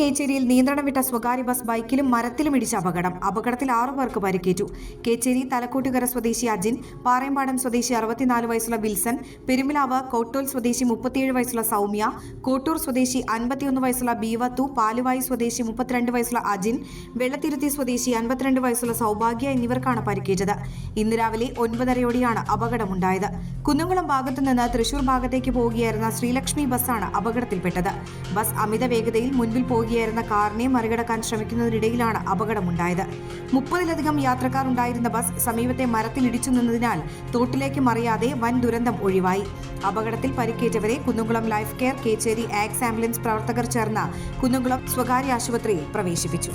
കേച്ചേരിയിൽ നിയന്ത്രണം വിട്ട സ്വകാര്യ ബസ് ബൈക്കിലും മരത്തിലും ഇടിച്ച അപകടം. അപകടത്തിൽ ആറു പേർക്ക് പരിക്കേറ്റു. കേച്ചേരി തലക്കോട്ടുകര സ്വദേശി അജിൻ പാറയമ്പാടം സ്വദേശി അറുപത്തിനാല് വയസ്സുള്ള വിൽസൺ പെരുമിലാവ് കോട്ടോൽ സ്വദേശി മുപ്പത്തിയേഴ് വയസ്സുള്ള സൗമ്യ കോട്ടൂർ സ്വദേശി അൻപത്തിയൊന്ന് വയസ്സുള്ള ബീവത്തു പാലുവായി സ്വദേശി മുപ്പത്തിരണ്ട് വയസ്സുള്ള അജിൻ വെള്ളത്തിരുത്തി സ്വദേശി അൻപത്തിരണ്ട് വയസ്സുള്ള സൗഭാഗ്യ എന്നിവർക്കാണ് പരിക്കേറ്റത്. ഇന്ന് രാവിലെ ഒൻപതരയോടെയാണ് അപകടമുണ്ടായത്. കുന്നുകുളം ഭാഗത്തു നിന്ന് തൃശൂർ ഭാഗത്തേക്ക് പോവുകയായിരുന്ന ശ്രീലക്ഷ്മി ബസ്സാണ് അപകടത്തിൽപ്പെട്ടത്. ബസ് അമിത വേഗതയിൽ മുൻപിൽ പോവുകയായിരുന്ന കാറിനെ മറികടക്കാൻ ശ്രമിക്കുന്നതിനിടയിലാണ് അപകടമുണ്ടായത്. മുപ്പതിലധികം യാത്രക്കാർ ഉണ്ടായിരുന്ന ബസ് സമീപത്തെ മരത്തിൽ ഇടിച്ചു നിന്നതിനാൽ തോട്ടിലേക്ക് മറിയാതെ വൻ ദുരന്തം ഒഴിവായി. അപകടത്തിൽ പരിക്കേറ്റവരെ കുന്നുകുളം ലൈഫ് കെയർ കേച്ചേരി ആക്സ് ആംബുലൻസ് പ്രവർത്തകർ ചേർന്ന് കുന്നുകുളം സ്വകാര്യ ആശുപത്രിയിൽ പ്രവേശിപ്പിച്ചു.